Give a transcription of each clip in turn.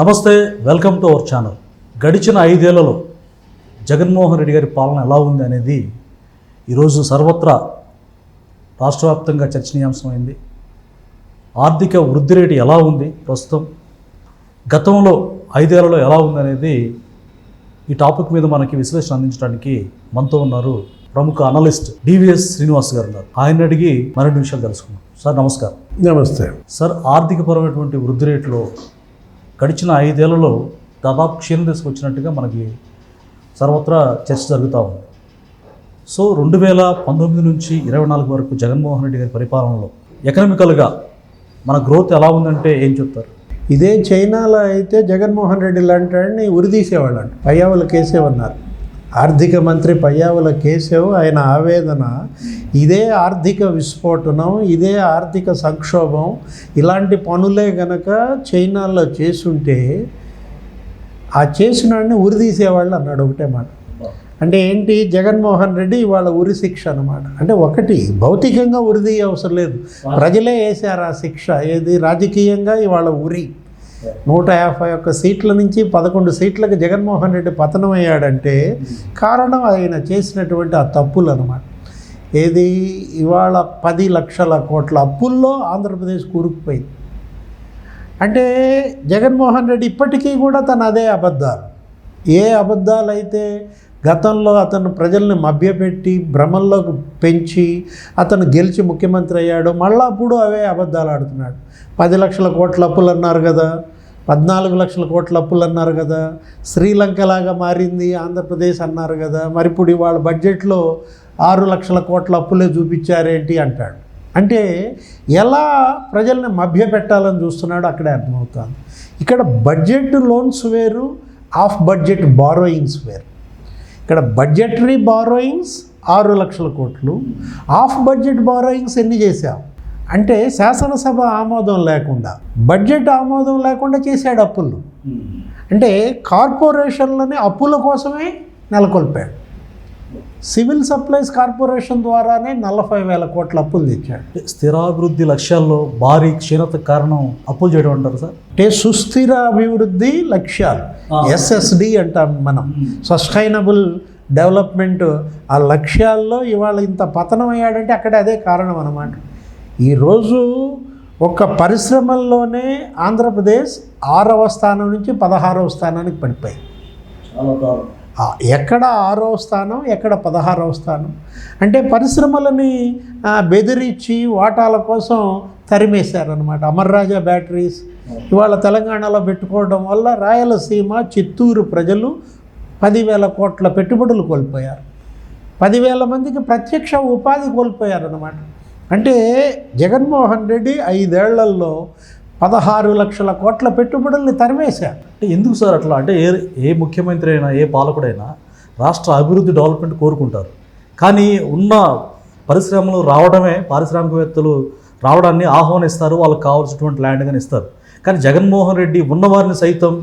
నమస్తే welcome to our channel. గడిచిన ఐదేళ్ళలో జగన్మోహన్ రెడ్డి గారి పాలన ఎలా ఉంది అనేది ఈరోజు సర్వత్రా రాష్ట్ర వ్యాప్తంగా చర్చనీయాంశమైంది. ఆర్థిక వృద్ధి రేటు ఎలా ఉంది ప్రస్తుతం? గతంలో ఐదేళ్ళలో ఎలా ఉంది అనేది ఈ టాపిక్ మీద మనకి విశ్లేషణ అందించడానికి మనతో ఉన్నారు ప్రముఖ అనలిస్ట్ డివిఎస్ శ్రీనివాస్ గారు ఉన్నారు. ఆయన అడిగి మరిన్ని విషయాలు తెలుసుకున్నాం సార్ నమస్కారం. నమస్తే. సార్ ఆర్థికపరమైనటువంటి వృద్ధి రేటులో గడిచిన ఐదేళ్ళలో దాదాపు క్షీణం దశకు వచ్చినట్టుగా మనకి సర్వత్రా చర్చ జరుగుతూ ఉంది. సో రెండు వేల పంతొమ్మిది నుంచి ఇరవై నాలుగు వరకు జగన్మోహన్ రెడ్డి గారి పరిపాలనలో ఎకనామికల్గా మన గ్రోత్ ఎలా ఉందంటే ఏం చెప్తారు? ఇదే చైనాలో అయితే జగన్మోహన్ రెడ్డి లాంటి ఉరిదీసేవాళ్ళు అంట పయ్యావుల కేసేవన్నారు. ఆర్థిక మంత్రి పయ్యావుల కేశవ్ ఆయన ఆవేదన ఇదే ఆర్థిక విస్ఫోటనం ఇదే ఆర్థిక సంక్షోభం ఇలాంటి పనులే గనక చైనాలో చేసుంటే ఆ చేసినాడిని ఉరిదీసేవాళ్ళు అన్నాడు ఒకటే మాట. అంటే ఏంటి? జగన్మోహన్ రెడ్డి ఇవాళ ఉరి శిక్ష అనమాట అంటే ఒకటి భౌతికంగా ఉరిదీయ అవసరం లేదు. ప్రజలే వేశారు ఆ శిక్ష. ఏది? రాజకీయంగా ఇవాళ ఉరి. నూట యాభై ఒక్క సీట్ల నుంచి పదకొండు సీట్లకు జగన్మోహన్ రెడ్డి పతనం అయ్యాడంటే కారణం ఆయన చేసినటువంటి ఆ తప్పులు అనమాట ఏది? ఇవాళ పది లక్షల కోట్ల అప్పుల్లో ఆంధ్రప్రదేశ్ కూరుకుపోయింది. అంటే జగన్మోహన్ రెడ్డి ఇప్పటికీ కూడా తన అదే అబద్ధాలు. ఏ అబద్ధాలు అయితే గతంలో అతను ప్రజల్ని మభ్యపెట్టి భ్రమల్లోకి పెంచి అతను గెలిచి ముఖ్యమంత్రి అయ్యాడు. మళ్ళీ అప్పుడు అవే అబద్ధాలు ఆడుతున్నాడు. పది లక్షల కోట్ల అప్పులు అన్నారు కదా. పద్నాలుగు లక్షల కోట్ల అప్పులు అన్నారు కదా. శ్రీలంకలాగా మారింది ఆంధ్రప్రదేశ్ అన్నారు కదా. మరి ఇప్పుడు ఇవాళ బడ్జెట్లో ఆరు లక్షల కోట్ల అప్పులే చూపించారేంటి అంటాడు. అంటే ఎలా ప్రజల్ని మభ్యపెట్టాలని చూస్తున్నాడో అక్కడే అర్థమవుతుంది. ఇక్కడ బడ్జెట్ లోన్స్ వేరు ఆఫ్ బడ్జెట్ బారోయింగ్స్ వేరు. ఇక్కడ బడ్జెటరీ బారోయింగ్స్ ఆరు లక్షల కోట్లు. ఆఫ్ బడ్జెట్ బారోయింగ్స్ ఎన్ని చేశాం అంటే శాసనసభ ఆమోదం లేకుండా బడ్జెట్ ఆమోదం లేకుండా చేశాడు అప్పులు. అంటే కార్పొరేషన్లని అప్పుల కోసమే నెలకొల్పాడు. సివిల్ సప్లైస్ కార్పొరేషన్ ద్వారానే నలభై వేల కోట్ల అప్పులు తెచ్చాడు. స్థిరాభివృద్ధి లక్ష్యాల్లో భారీ క్షీణతకు కారణం అప్పులు చేయడం అంటారు సార్? అంటే సుస్థిర అభివృద్ధి లక్ష్యాలు. ఎస్ఎస్డి అంటాం మనం. సస్టైనబుల్ డెవలప్మెంట్ ఆ లక్ష్యాల్లో ఇవాళ ఇంత పతనం అయ్యాడంటే అక్కడే అదే కారణం అన్నమాట. ఈరోజు ఒక పరిశ్రమల్లోనే ఆంధ్రప్రదేశ్ ఆరవ స్థానం నుంచి పదహారవ స్థానానికి పడిపోయింది. ఎక్కడ ఆరవ స్థానం ఎక్కడ పదహారవ స్థానం. అంటే పరిశ్రమలని బెదిరించి వాటాల కోసం తరిమేశారనమాట అమర్రాజా బ్యాటరీస్ ఇవాళ తెలంగాణలో పెట్టుకోవడం వల్ల రాయలసీమ చిత్తూరు ప్రజలు పదివేల కోట్ల పెట్టుబడులు కోల్పోయారు. పదివేల మందికి ప్రత్యక్ష ఉపాధి కోల్పోయారనమాట అంటే జగన్మోహన్ రెడ్డి ఐదేళ్ళలో పదహారు లక్షల కోట్ల పెట్టుబడుల్ని తరిమేశారు. అంటే ఎందుకు సార్ అట్లా? అంటే ఏ ఏ ముఖ్యమంత్రి అయినా ఏ పాలకుడైనా రాష్ట్ర అభివృద్ధి డెవలప్మెంట్ కోరుకుంటారు. కానీ ఉన్న పరిశ్రమలు రావడమే పారిశ్రామికవేత్తలు రావడాన్ని ఆహ్వానిస్తారు వాళ్ళకి కావాల్సినటువంటి ల్యాండ్ కానీ ఇస్తారు. కానీ జగన్మోహన్ రెడ్డి ఉన్నవారిని సైతం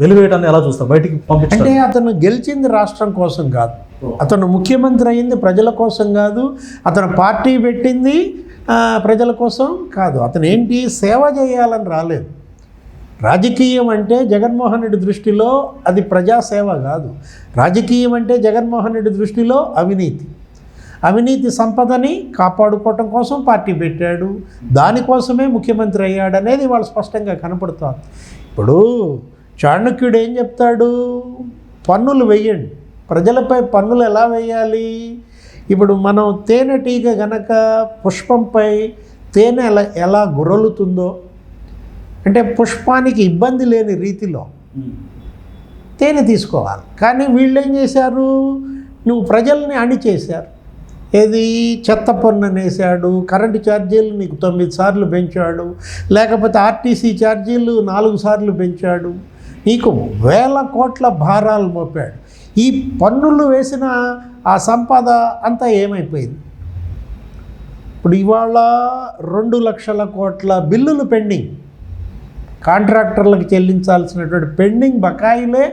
వెలివేయడాన్ని ఎలా చూస్తారు? బయటికి అంటే పంపించారు అతను గెలిచింది రాష్ట్రం కోసం కాదు. అతను ముఖ్యమంత్రి అయింది ప్రజల కోసం కాదు. అతను పార్టీ పెట్టింది ప్రజల కోసం కాదు. అతను ఏంటి సేవ చేయాలని రాలేదు. రాజకీయం అంటే జగన్మోహన్ రెడ్డి దృష్టిలో అది ప్రజాసేవ కాదు. రాజకీయం అంటే జగన్మోహన్ రెడ్డి దృష్టిలో అవినీతి. అవినీతి సంపదని కాపాడుకోవటం కోసం పార్టీ పెట్టాడు. దానికోసమే ముఖ్యమంత్రి అయ్యాడు అనేది వాళ్ళు స్పష్టంగా కనపడుతోంది. ఇప్పుడు చాణక్యుడు ఏం చెప్తాడు? పన్నులు వెయ్యండి ప్రజలపై పన్నులు ఎలా వేయాలి? ఇప్పుడు మనం తేనెటీగ గనక పుష్పంపై తేనె ఎలా ఎలా గురలుతుందో అంటే పుష్పానికి ఇబ్బంది లేని రీతిలో తేనె తీసుకోవాలి. కానీ వీళ్ళు ఏం చేశారు? నువ్వు ప్రజల్ని అణిచేశారు. ఏది? చెత్త పన్ను అనేసాడు కరెంటు ఛార్జీలు నీకు తొమ్మిది సార్లు పెంచాడు లేకపోతే ఆర్టీసీ ఛార్జీలు నాలుగు సార్లు పెంచాడు నీకు వేల కోట్ల భారాలు మోపాడు. ఈ పన్నులు వేసిన ఆ సంపద అంతా ఏమైపోయింది? ఇప్పుడు ఇవాళ రెండు లక్షల కోట్ల బిల్లులు పెండింగ్. కాంట్రాక్టర్లకు చెల్లించాల్సినటువంటి పెండింగ్ బకాయిలే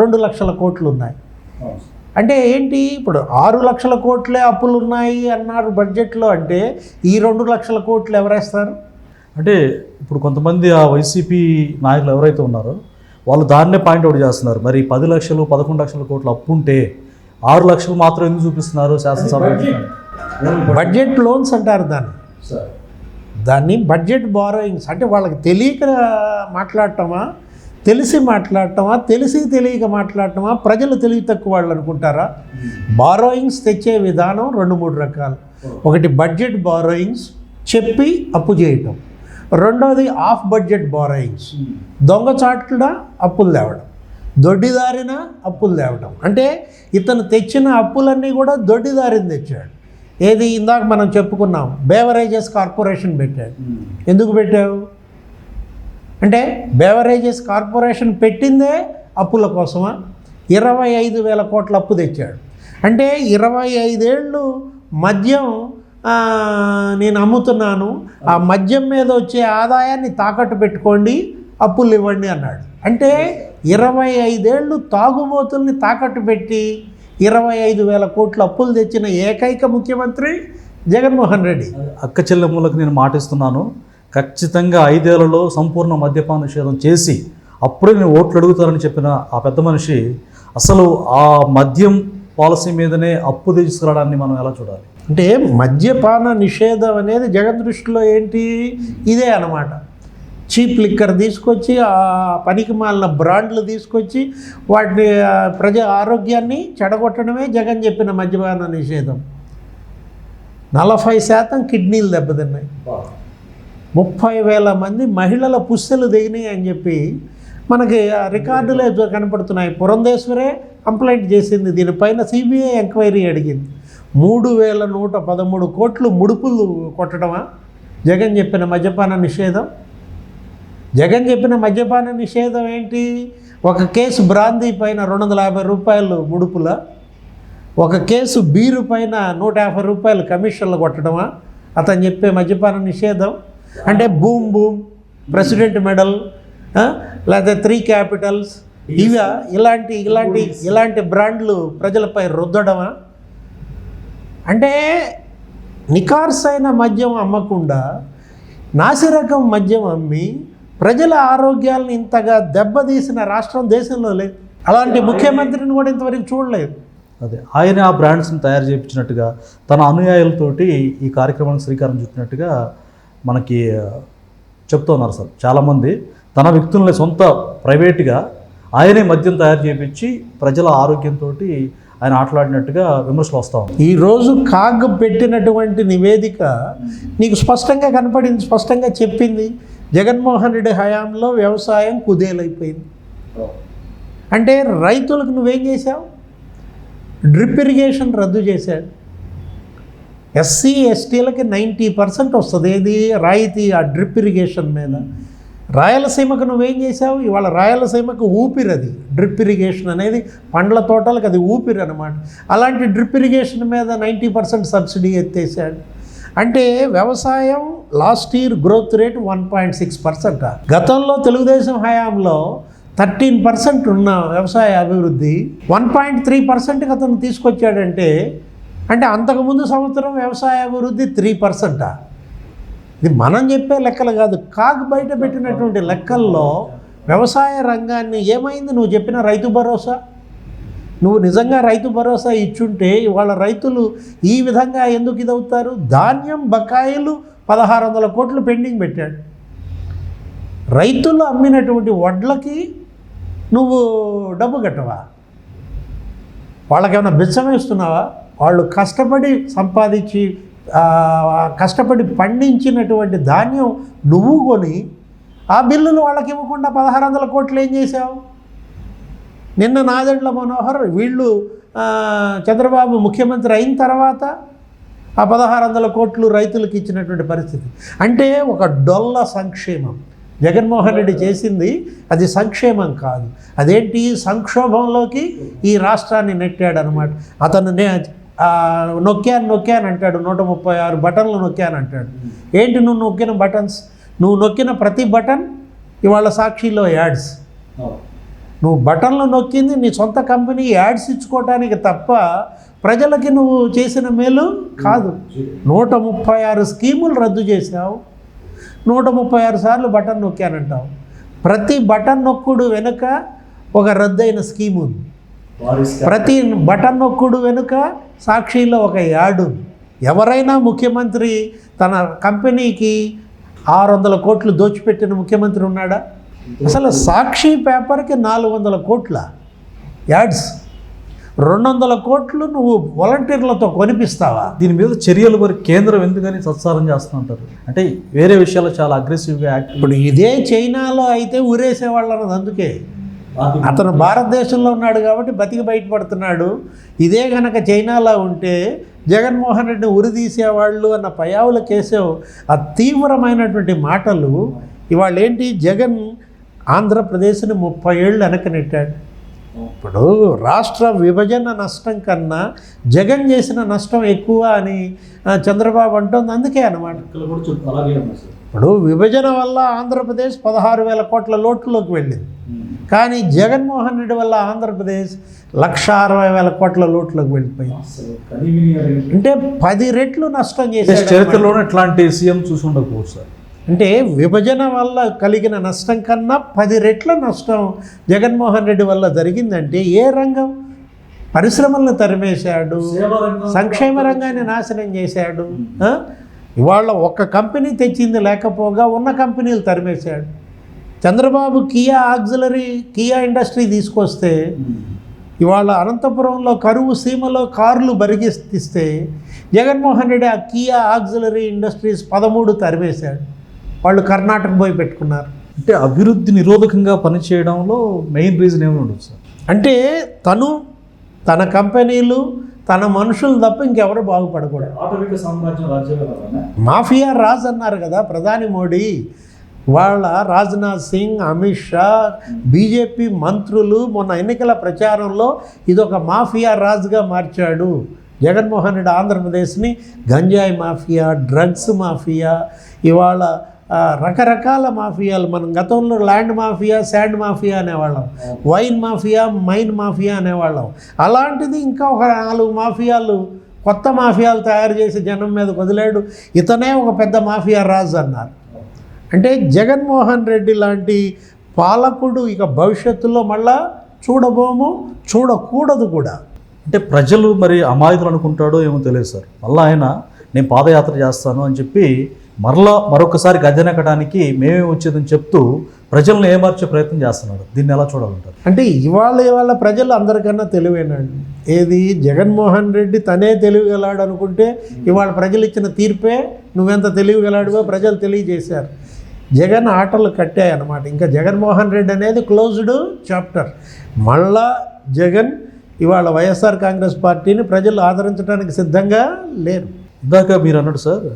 రెండు లక్షల కోట్లు ఉన్నాయి అంటే ఏంటి? ఇప్పుడు ఆరు లక్షల కోట్లే అప్పులు ఉన్నాయి అన్నారు బడ్జెట్లో అంటే ఈ రెండు లక్షల కోట్లు ఎవరేస్తారు? అంటే ఇప్పుడు కొంతమంది ఆ వైసీపీ నాయకులు ఎవరైతే ఉన్నారో వాళ్ళు దాన్నే పాయింట్ అవుట్ చేస్తున్నారు. మరి పది లక్షలు పదకొండు లక్షల కోట్ల అప్పు ఉంటే ఆరు లక్షలు మాత్రం ఎందుకు చూపిస్తున్నారు శాసనసభ బడ్జెట్ లోన్స్ అంటారు దాన్ని. దాన్ని బడ్జెట్ బారోయింగ్స్ అంటే వాళ్ళకి తెలియక మాట్లాడటమా? తెలిసి మాట్లాడటమా? తెలిసి తెలియక మాట్లాడటమా? ప్రజలు తెలివి తక్కువ వాళ్ళు అనుకుంటారా? బారోయింగ్స్ తెచ్చే విధానం రెండు మూడు రకాలు. ఒకటి బడ్జెట్ బారోయింగ్స్ చెప్పి అప్పు చేయటం. రెండోది ఆఫ్ బడ్జెట్ బారోయింగ్స్ దొంగచాట్ల అప్పులు తేవడం. దొడ్డిదారిన అప్పులు తేవడం అంటే ఇతను తెచ్చిన అప్పులన్నీ కూడా దొడ్డిదారిని తెచ్చాడు. ఏది ఇందాక మనం చెప్పుకున్నాం బేవరేజెస్ కార్పొరేషన్ పెట్టాడు. ఎందుకు పెట్టావు? అంటే బేవరేజెస్ కార్పొరేషన్ పెట్టిందే అప్పుల కోసమా? ఇరవై ఐదు వేల కోట్ల అప్పు తెచ్చాడు. అంటే ఇరవై ఐదేళ్ళు మద్యం నేను అమ్ముతున్నాను ఆ మద్యం మీద వచ్చే ఆదాయాన్ని తాకట్టు పెట్టుకోండి అప్పులు ఇవ్వండి అన్నాడు. అంటే ఇరవై ఐదేళ్ళు తాగుబోతుల్ని తాకట్టు పెట్టి ఇరవై ఐదు వేల కోట్ల అప్పులు తెచ్చిన ఏకైక ముఖ్యమంత్రి జగన్మోహన్ రెడ్డి. అక్క చెల్లెమ్మలకు నేను మాటిస్తున్నాను ఖచ్చితంగా ఐదేళ్ళలో సంపూర్ణ మద్యపాన నిషేధం చేసి అప్పుడే నేను ఓట్లు అడుగుతారని చెప్పిన ఆ పెద్ద మనిషి అసలు ఆ మద్యం పాలసీ మీదనే అప్పు తీసుకురావడాన్ని మనం ఎలా చూడాలి? అంటే మద్యపాన నిషేధం అనేది జగన్ దృష్టిలో ఏంటి? ఇదే అన్నమాట. చీప్ లిక్కర్ తీసుకొచ్చి ఆ పనికి మాలిన బ్రాండ్లు తీసుకొచ్చి వాటిని ప్రజా ఆరోగ్యాన్ని చెడగొట్టడమే జగన్ చెప్పిన మద్యపాన నిషేధం. నలభై శాతం కిడ్నీలు దెబ్బతిన్నాయి. ముప్పై వేల మంది మహిళల పుస్తెలు దిగినాయి అని చెప్పి మనకి రికార్డులు రికార్డులే కనపడుతున్నాయి. పురంధేశ్వరే కంప్లైంట్ చేసింది. దీనిపైన సిబిఐ ఎంక్వైరీ అడిగింది. మూడు వేల నూట పదమూడు కోట్లు ముడుపులు కొట్టడమా? జగన్ చెప్పిన మద్యపాన నిషేధం. జగన్ చెప్పిన మద్యపాన నిషేధం ఏంటి? ఒక కేసు బ్రాందీ పైన రెండు వందల యాభై రూపాయలు ముడుపుల? ఒక కేసు బీరు పైన నూట యాభై రూపాయలు కమిషన్లు కొట్టడమా? అతను చెప్పే మద్యపాన నిషేధం? అంటే బూమ్ బూమ్ ప్రెసిడెంట్ మెడల్ ఆ, లేకపోతే త్రీ క్యాపిటల్స్ ఇవి? ఇలాంటి ఇలాంటి ఇలాంటి బ్రాండ్లు ప్రజలపై రుద్దడమా? అంటే నికార్సైన మద్యం అమ్మకుండా నాసిరకం మద్యం అమ్మి ప్రజల ఆరోగ్యాలను ఇంతగా దెబ్బతీసిన రాష్ట్రం దేశంలో లేదు. అలాంటి ముఖ్యమంత్రిని కూడా ఇంతవరకు చూడలేదు. అదే ఆయన ఆ బ్రాండ్స్ని తయారు చేయించినట్టుగా తన అనుయాయులతోటి ఈ కార్యక్రమానికి శ్రీకారం చుట్టినట్టుగా మనకి చెప్తున్నారు సార్. చాలామంది తన వ్యక్తుల్ని సొంత ప్రైవేట్గా ఆయనే మద్యం తయారు చేయించి ప్రజల ఆరోగ్యంతో ఆయన ఆటలాడినట్టుగా విమర్శలు వస్తూ ఉన్నాయి. ఈరోజు కాగ్ పెట్టినటువంటి నివేదిక నీకు స్పష్టంగా కనపడింది స్పష్టంగా చెప్పింది. జగన్మోహన్ రెడ్డి హయాంలో వ్యవసాయం కుదేలైపోయింది. అంటే రైతులకు నువ్వేం చేశావు? డ్రిప్ ఇరిగేషన్ రద్దు చేశాడు. ఎస్సీ ఎస్టీలకి నైంటీ పర్సెంట్ వస్తుంది. ఏది? రాయితీ ఆ డ్రిప్ ఇరిగేషన్ మీద. రాయలసీమకు నువ్వేం చేసావు ఇవాళ రాయలసీమకు ఊపిరి అది. డ్రిప్ ఇరిగేషన్ అనేది పండ్ల తోటలకు అది ఊపిరి అనమాట అలాంటి డ్రిప్ ఇరిగేషన్ మీద నైంటీ పర్సెంట్ సబ్సిడీ ఎత్తేసాడు అంటే వ్యవసాయం last year growth rate one point six percent. గతంలో తెలుగుదేశం హయాంలో థర్టీన్ పర్సెంట్ ఉన్న వ్యవసాయ అభివృద్ధి వన్ పాయింట్ త్రీ పర్సెంట్కి అతను తీసుకొచ్చాడంటే అంటే అంతకుముందు సంవత్సరం వ్యవసాయ అభివృద్ధి త్రీ పర్సెంటా. ఇది మనం చెప్పే లెక్కలు కాదు కాగ్ బయట పెట్టినటువంటి లెక్కల్లో వ్యవసాయ రంగాన్ని ఏమైంది నువ్వు చెప్పిన రైతు భరోసా? నువ్వు నిజంగా రైతు భరోసా ఇచ్చుంటే ఇవాళ రైతులు ఈ విధంగా ఎందుకు ఇదవుతారు? ధాన్యం బకాయిలు పదహారు వందల కోట్లు పెండింగ్ పెట్టాడు. రైతులు అమ్మినటువంటి వడ్లకి నువ్వు డబ్బు కట్టవా? వాళ్ళకేమైనా బిచ్చమేస్తున్నావా వాళ్ళు కష్టపడి సంపాదించి కష్టపడి పండించినటువంటి ధాన్యం నువ్వు కొని ఆ బిల్లులు వాళ్ళకి ఇవ్వకుండా పదహారు వందల కోట్లు ఏం చేసావు నిన్న నాదెండ్ల మనోహర్ వీళ్ళు చంద్రబాబు ముఖ్యమంత్రి అయిన తర్వాత ఆ పదహారు వందల కోట్లు రైతులకు ఇచ్చినటువంటి పరిస్థితి. అంటే ఒక డొల్ల సంక్షేమం. జగన్మోహన్ రెడ్డి చేసింది అది సంక్షేమం కాదు. అదేంటి? సంక్షోభంలోకి ఈ రాష్ట్రాన్ని నెట్టాడనమాట. అతను నే నొక్కాను నొక్కాను అంటాడు నూట ముప్పై ఆరు బటన్లు నొక్కాను అంటాడు. ఏంటి నువ్వు నొక్కిన బటన్స్? నువ్వు నొక్కిన ప్రతి బటన్ ఇవాళ సాక్షిలో యాడ్స్. నువ్వు బటన్లు నొక్కింది నీ సొంత కంపెనీ యాడ్స్ ఇచ్చుకోవటానికి తప్ప ప్రజలకి నువ్వు చేసిన మేలు కాదు. నూట ముప్పై ఆరు స్కీములు రద్దు చేసావు నూట ముప్పై ఆరు సార్లు బటన్ నొక్కానంటావు. ప్రతి బటన్ నొక్కుడు వెనుక ఒక రద్దయిన స్కీమ్ ఉంది. ప్రతి బటన్ నొక్కుడు వెనుక సాక్షిలో ఒక యాడ్ ఉంది. ఎవరైనా ముఖ్యమంత్రి తన కంపెనీకి ఆరు వందల కోట్లు దోచిపెట్టిన ముఖ్యమంత్రి ఉన్నాడా? అసలు సాక్షి పేపర్కి నాలుగు వందల కోట్ల యాడ్స్. రెండు వందల కోట్లు నువ్వు వాలంటీర్లతో కొనిపిస్తావా? దీని మీద చర్యలు మరి కేంద్రం ఎందుకని సత్సారం చేస్తుంటారు? అంటే వేరే విషయాలు చాలా అగ్రెసివ్గా యాక్ట్ ఇప్పుడు ఇదే చైనాలో అయితే ఊరేసేవాళ్ళు అన్నది అందుకే. అతను భారతదేశంలో ఉన్నాడు కాబట్టి బతికి బయటపడుతున్నాడు. ఇదే గనక చైనాలో ఉంటే జగన్మోహన్ రెడ్డిని ఉరిదీసేవాళ్ళు అన్న పయావుల కేశవ్ ఆ తీవ్రమైనటువంటి మాటలు. ఇవాళ ఏంటి జగన్ ఆంధ్రప్రదేశ్ని ముప్పై ఏళ్ళు వెనక నెట్టాడు ఇప్పుడు రాష్ట్ర విభజన నష్టం కన్నా జగన్ చేసిన నష్టం ఎక్కువ అని చంద్రబాబు అంటుంది. అందుకే అన్నమాట. ఇప్పుడు విభజన వల్ల ఆంధ్రప్రదేశ్ పదహారు వేల కోట్ల లోటులోకి వెళ్ళింది. కానీ జగన్మోహన్ రెడ్డి వల్ల ఆంధ్రప్రదేశ్ లక్ష అరవై వేల కోట్ల లోటులోకి వెళ్ళిపోయింది. అంటే పది రెట్లు నష్టం చేశాడు చరిత్రలోనే ఇట్లాంటి సీఎం చూసి ఉండకపోవచ్చు సార్. అంటే విభజన వల్ల కలిగిన నష్టం కన్నా పది రెట్ల నష్టం జగన్మోహన్ రెడ్డి వల్ల జరిగిందంటే ఏ రంగం? పరిశ్రమలను తరిమేశాడు సంక్షేమ రంగాన్ని నాశనం చేశాడు? ఇవాళ ఒక్క కంపెనీ తెచ్చింది లేకపోగా ఉన్న కంపెనీలు తరిమేశాడు. Chandrababu Kia auxiliary Kia industry తీసుకొస్తే ఇవాళ అనంతపురంలో కరువు సీమలో కార్లు బరిగిస్తే జగన్మోహన్ రెడ్డి ఆ కియా ఆక్సిలరీ ఇండస్ట్రీస్ పదమూడు తరిమేశాడు. వాళ్ళు కర్ణాటక పోయి పెట్టుకున్నారు. అంటే అభివృద్ధి నిరోధకంగా పనిచేయడంలో మెయిన్ రీజన్ ఏమి ఉండదు సార్. అంటే తను తన కంపెనీలు తన మనుషులు తప్ప ఇంకెవరు బాగుపడకూడదు. సామ్రాజ్యం మాఫియా రాజ్ అన్నారు కదా ప్రధాని మోడీ. వాళ్ళ రాజ్నాథ్ సింగ్ అమిత్ షా బీజేపీ మంత్రులు మొన్న ఎన్నికల ప్రచారంలో ఇదొక మాఫియా రాజ్గా మార్చాడు. జగన్మోహన్ రెడ్డి ఆంధ్రప్రదేశ్ని గంజాయి మాఫియా డ్రగ్స్ మాఫియా ఇవాళ రకరకాల మాఫియాలు. మనం గతంలో ల్యాండ్ మాఫియా శాండ్ మాఫియా అనేవాళ్ళం. వైన్ మాఫియా మైన్ మాఫియా అనేవాళ్ళం. అలాంటిది ఇంకా ఒక నాలుగు మాఫియాలు కొత్త మాఫియాలు తయారు చేసి జనం మీద వదిలాడు. ఇతనే ఒక పెద్ద మాఫియా రాజు అన్నారు. అంటే జగన్మోహన్ రెడ్డి లాంటి పాలకుడు ఇక భవిష్యత్తులో మళ్ళా చూడబోము చూడకూడదు కూడా. అంటే ప్రజలు మరి అమాయకులు అనుకుంటాడో ఏమో తెలియదు సార్. మళ్ళీ ఆయన నేను పాదయాత్ర చేస్తాను అని చెప్పి మరలా మరొకసారి గద్దెనెక్కడానికి మేమే వచ్చేదని చెప్తూ ప్రజలను ఏమార్చే ప్రయత్నం చేస్తున్నాడు దీన్ని ఎలా చూడాలంటారు? అంటే ఇవాళ ఇవాళ ప్రజలు అందరికన్నా తెలివైనండి. ఏది? జగన్మోహన్ రెడ్డి తనే తెలివిగలాడు అనుకుంటే ఇవాళ ప్రజలు ఇచ్చిన తీర్పే నువ్వెంత తెలివిగలాడువో ప్రజలు తెలియజేశారు. జగన్ ఆటలు కట్టాయి అన్నమాట ఇంకా జగన్మోహన్ రెడ్డి అనేది క్లోజ్డ్ చాప్టర్. మళ్ళా జగన్ ఇవాళ వైఎస్ఆర్ కాంగ్రెస్ పార్టీని ప్రజలు ఆదరించడానికి సిద్ధంగా లేరు. ఇందాక మీరు అన్నట్టు సార్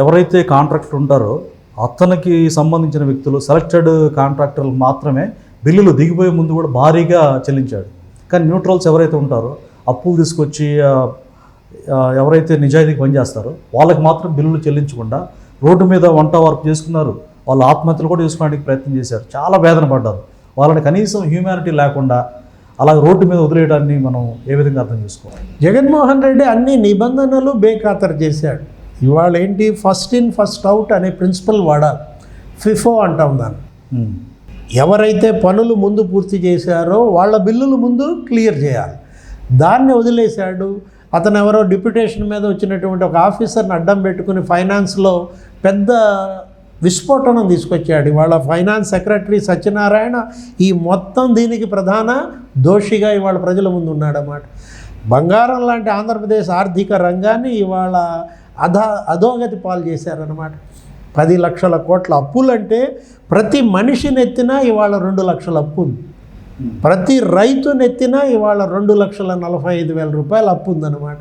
ఎవరైతే కాంట్రాక్టర్ ఉంటారో అతనికి సంబంధించిన వ్యక్తులు సెలెక్టెడ్ కాంట్రాక్టర్లు మాత్రమే బిల్లులు దిగిపోయే ముందు కూడా భారీగా చెల్లించాడు. కానీ న్యూట్రల్స్ ఎవరైతే ఉంటారో అప్పులు తీసుకొచ్చి ఎవరైతే నిజాయితీకి పనిచేస్తారో వాళ్ళకి మాత్రం బిల్లులు చెల్లించకుండా రోడ్డు మీద వంట వర్క్ చేసుకున్నారు. వాళ్ళు ఆత్మహత్యలు కూడా చేసుకోవడానికి ప్రయత్నం చేశారు. చాలా వేదన పడ్డారు. వాళ్ళని కనీసం హ్యూమానిటీ లేకుండా అలా రోడ్డు మీద వదిలేయడాన్ని మనం ఏ విధంగా అర్థం చేసుకోవాలి? జగన్మోహన్ రెడ్డి అన్ని నిబంధనలు బేఖాతరు చేశాడు. ఇవాళ ఏంటి ఫస్ట్ ఇన్ ఫస్ట్ అవుట్ అనే ప్రిన్సిపల్ వాడాలి ఫిఫో అంటాం దాన్ని. ఉమ్. ఎవరైతే పనులు ముందు పూర్తి చేశారో వాళ్ళ బిల్లులు ముందు క్లియర్ చేయాలి. దాన్ని వదిలేశాడు. అతను ఎవరో డిప్యుటేషన్ మీద వచ్చినటువంటి ఒక ఆఫీసర్ని అడ్డం పెట్టుకుని ఫైనాన్స్లో పెద్ద విస్ఫోటనం తీసుకొచ్చాడు. ఇవాళ ఫైనాన్స్ సెక్రటరీ సత్యనారాయణ ఈ మొత్తం దీనికి ప్రధాన దోషిగా ఇవాళ ప్రజల ముందు ఉన్నాడన్నమాట. బంగారం లాంటి ఆంధ్రప్రదేశ్ ఆర్థిక రంగాన్ని ఇవాళ అధ అధోగతి పాలు చేశారనమాట పది లక్షల కోట్ల అప్పులంటే ప్రతి మనిషి ఎత్తినా ఇవాళ రెండు లక్షల అప్పు ఉంది. ప్రతి రైతు నెత్తిన ఇవాళ రెండు లక్షల నలభై ఐదు వేల రూపాయలు అప్పు ఉందన్నమాట.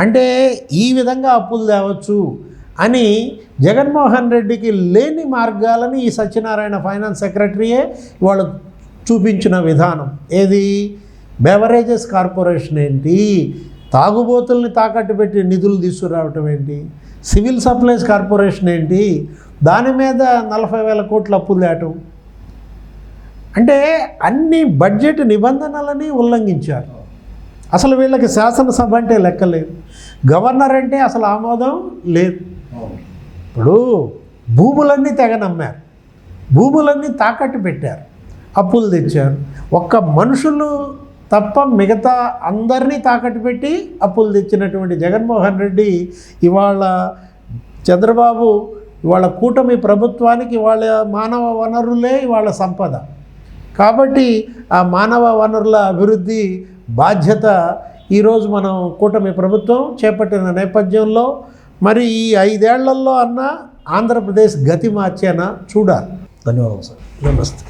అంటే ఈ విధంగా అప్పులు తేవచ్చు అని జగన్మోహన్ రెడ్డికి లేని మార్గాలని ఈ సత్యనారాయణ ఫైనాన్స్ సెక్రటరీయే వాళ్ళు చూపించిన విధానం. ఏది? బెవరేజెస్ కార్పొరేషన్ ఏంటి? తాగుబోతుల్ని తాకట్టు పెట్టి నిధులు తీసుకురావటం ఏంటి? సివిల్ సప్లైస్ కార్పొరేషన్ ఏంటి? దాని మీద నలభై వేల కోట్లు అప్పులు దాటం. అంటే అన్ని బడ్జెట్ నిబంధనలని ఉల్లంఘించారు. అసలు వీళ్ళకి శాసనసభ అంటే లెక్కలేదు గవర్నర్ అంటే అసలు ఆమోదం లేదు. ఇప్పుడు భూములన్నీ తెగ నమ్మారు. భూములన్నీ తాకట్టు పెట్టారు. అప్పులు తెచ్చారు. ఒక్క మనుషులు తప్ప మిగతా అందరినీ తాకట్టు పెట్టి అప్పులు తెచ్చినటువంటి జగన్మోహన్ రెడ్డి ఇవాళ చంద్రబాబు ఇవాళ కూటమి ప్రభుత్వానికి వాళ్ళ మానవ వనరులే ఇవాళ సంపద. కాబట్టి ఆ మానవ వనరుల అభివృద్ధి బాధ్యత ఈరోజు మనం కూటమి ప్రభుత్వం చేపట్టిన నేపథ్యంలో మరి ఈ ఐదేళ్ళలో అన్న ఆంధ్రప్రదేశ్ గతి మార్చేనా? చూడాలి. ధన్యవాదాలు సార్. నమస్తే.